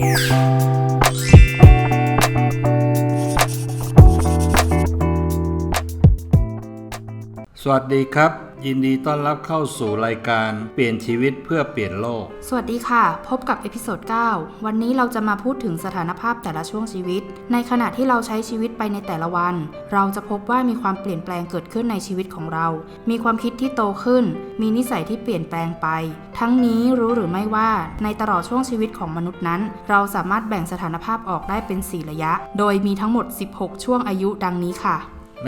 สวัสดีครับ ยินดีต้อนรับเข้าสู่รายการเปลี่ยนชีวิตเพื่อเปลี่ยนโลก สวัสดีค่ะ พบกับเอพิโซด9 วันนี้เราจะมาพูดถึงสถานภาพแต่ละช่วงชีวิต ในขณะที่เราใช้ชีวิตไปในแต่ละวัน เราจะพบว่ามีความเปลี่ยนแปลงเกิดขึ้นในชีวิตของเรา มีความคิดที่โตขึ้น มีนิสัยที่เปลี่ยนแปลงไป ทั้งนี้รู้หรือไม่ว่า ในตลอดช่วงชีวิตของมนุษย์นั้น เราสามารถแบ่งสถานภาพออกได้เป็น 4 ระยะ โดยมีทั้งหมด 16 ช่วงอายุดังนี้ค่ะ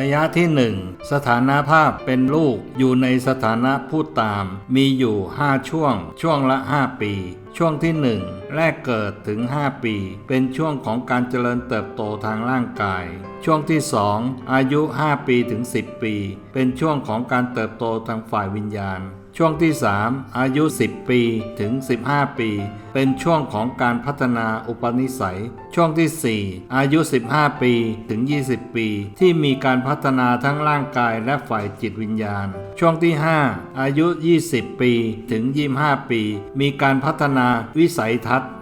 ระยะที่ 1 สถานะภาพเป็นลูกอยู่ในสถานะผู้ตาม มีอยู่ 5 ช่วง ช่วงละ 5 ปี ช่วงที่ 1 แรกเกิดถึง 5 ปี เป็นช่วงของการเจริญเติบโตทางร่างกาย ช่วงที่ 2 อายุ 5 ปีถึง 10 ปี เป็นช่วงของการเติบโตทางฝ่ายวิญญาณ ช่วงที่ 3 อายุ 10 ปีถึง 15 ปี เป็นช่วงของการพัฒนาอุปนิสัย ช่วงที่ 4 อายุ 15 ปีถึง 20 ปี ที่มีการพัฒนาทั้งร่างกายและฝ่ายจิตวิญญาณ ช่วงที่ 5 อายุ 20 ปีถึง 25 ปี มีการพัฒนาวิสัยทัศน์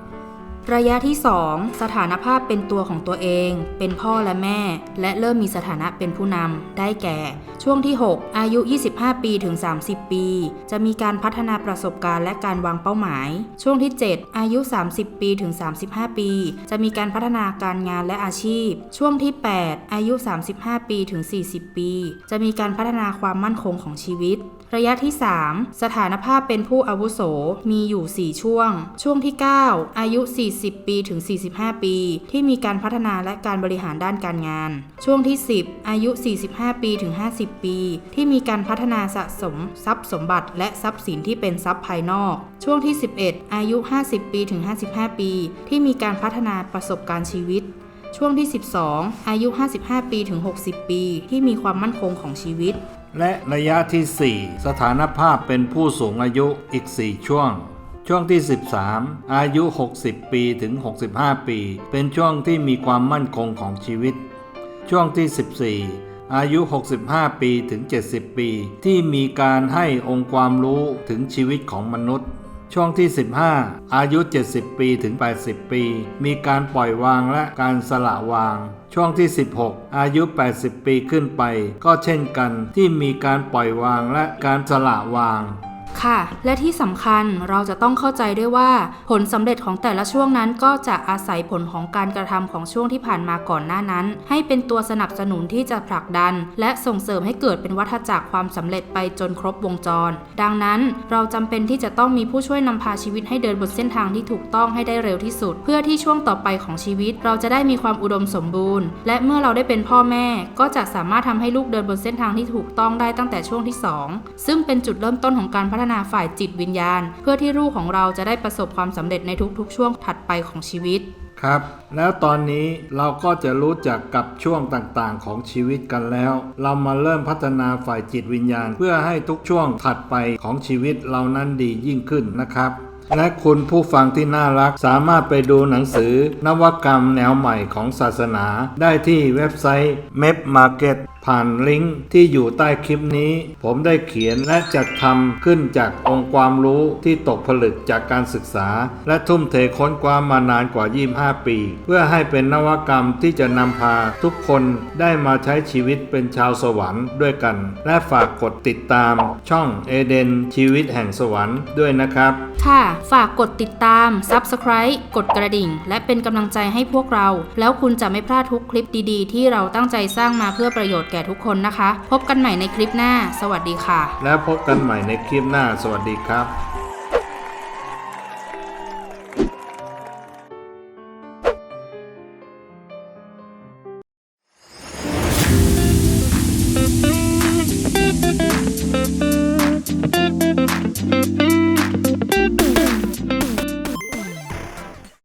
ระยะที่ 2 สถานภาพเป็นตัวของตัวเอง เป็นพ่อและแม่ และเริ่มมีสถานะเป็นผู้นำ ได้แก่ ช่วงที่ 6 อายุ 25 ปีถึง 30 ปี จะมีการพัฒนาประสบการณ์และการวางเป้าหมาย ช่วงที่ 7 อายุ 30 ปีถึง 35 ปี จะมีการพัฒนาการงานและอาชีพ ช่วงที่ 8 อายุ 35 ปีถึง 40 ปี จะมีการพัฒนาความมั่นคงของชีวิตระยะที่ 3 สถานภาพเป็นผู้อาวุโส มีอยู่ 4 ช่วง ช่วงที่ 9 อายุ40 ปีถึง 45 ปี ที่มีการพัฒนาและการบริหารด้านการงาน ช่วงที่ 10 อายุ 45 ปีถึง 50 ปี ที่มีการพัฒนาสะสม ทรัพย์สมบัติ และทรัพย์สินที่เป็นทรัพย์ภายนอก ช่วงที่ 11 อายุ 50 ปีถึง 55 ปี ที่มีการพัฒนาประสบการณ์ชีวิตช่วงที่ 12 อายุ 55 ปีถึง 60 ปี ที่มีความมั่นคงของชีวิต และระยะที่ 4 สถานภาพเป็นผู้สูงอายุอีก 4 ช่วง ช่วงที่ 13 อายุ 60 ปีถึง 65 ปี เป็นช่วงที่มีความมั่นคงของชีวิต ช่วงที่ 14 อายุ 65 ปีถึง 70 ปี ที่มีการให้องค์ความรู้ถึงชีวิตของมนุษย์ ช่วงที่ 15 อายุ 70 ปีถึง 80 ปี มีการปล่อยวางและการสละวางช่วงที่ 16 อายุ 80 ปีขึ้นไป ก็เช่นกันที่มีการปล่อยวางและการสละวาง ค่ะ และที่สำคัญเราจะต้องเข้าใจด้วยว่า ผลสำเร็จของแต่ละช่วงนั้นก็จะอาศัยผลของการกระทำของช่วงที่ผ่านมาก่อนหน้านั้น ให้เป็นตัวสนับสนุนที่จะผลักดัน และส่งเสริมให้เกิดเป็นวัฏจักรความสำเร็จไปจนครบวงจร ดังนั้นเราจำเป็นที่จะต้องมีผู้ช่วยนำพาชีวิตให้เดินบนเส้นทางที่ถูกต้องให้ได้เร็วที่สุด เพื่อที่ช่วงต่อไปของชีวิต เราจะได้มีความอุดมสมบูรณ์ และเมื่อเราได้เป็นพ่อแม่ ก็จะสามารถทำให้ลูกเดินบนเส้นทางที่ถูกต้องได้ตั้งแต่ช่วงที่สองซึ่งเป็นจุดเริ่มต้นของการพัฒฒนาฝ่ายจิตวิญญาณ เพื่อที่ลูกของเราจะได้ประสบความสำเร็จในทุกๆ ช่วงถัดไปของชีวิตครับ แล้วตอนนี้เราก็จะรู้จักกับช่วงต่างๆ ของชีวิตกันแล้ว เรามาเริ่มพัฒนาฝ่ายจิตวิญญาณ เพื่อให้ทุกช่วงถัดไปของชีวิตเรานั้นดียิ่งขึ้นนะครับและคุณผู้ฟังที่น่ารักสามารถไปดูหนังสือนวกรรมแนวใหม่ของศาสนา ได้ที่เว็บไซต์ m e p Market ผ่านลิงก์ที่อยู่ใต้คลิปนี้ ผมได้เขียนและจัดทำขึ้นจากองค์ความรู้ที่ตกผลึกจากการศึกษา และทุ่มเทค้นคว้ามานานกว่า 25 ปี เพื่อให้เป็นนวกรรมที่จะนำพาทุกคนได้มาใช้ชีวิตเป็นชาวสวรรค์ด้วยกัน และฝากกดติดตาม ช่องเอเดนชีวิตแห่งสวรรค์ด้วยนะครับ ค่ะ ฝากกดติดตาม Subscribe กดกระดิ่ง และเป็นกำลังใจให้พวกเรา แล้วคุณจะไม่พลาดทุกคลิปดีๆ ที่เราตั้งใจสร้างมาเพื่อประโยชน์แก่ทุกคนนะคะ พบกันใหม่ในคลิปหน้า สวัสดีค่ะ แล้วพบกันใหม่ในคลิปหน้า สวัสดีครับ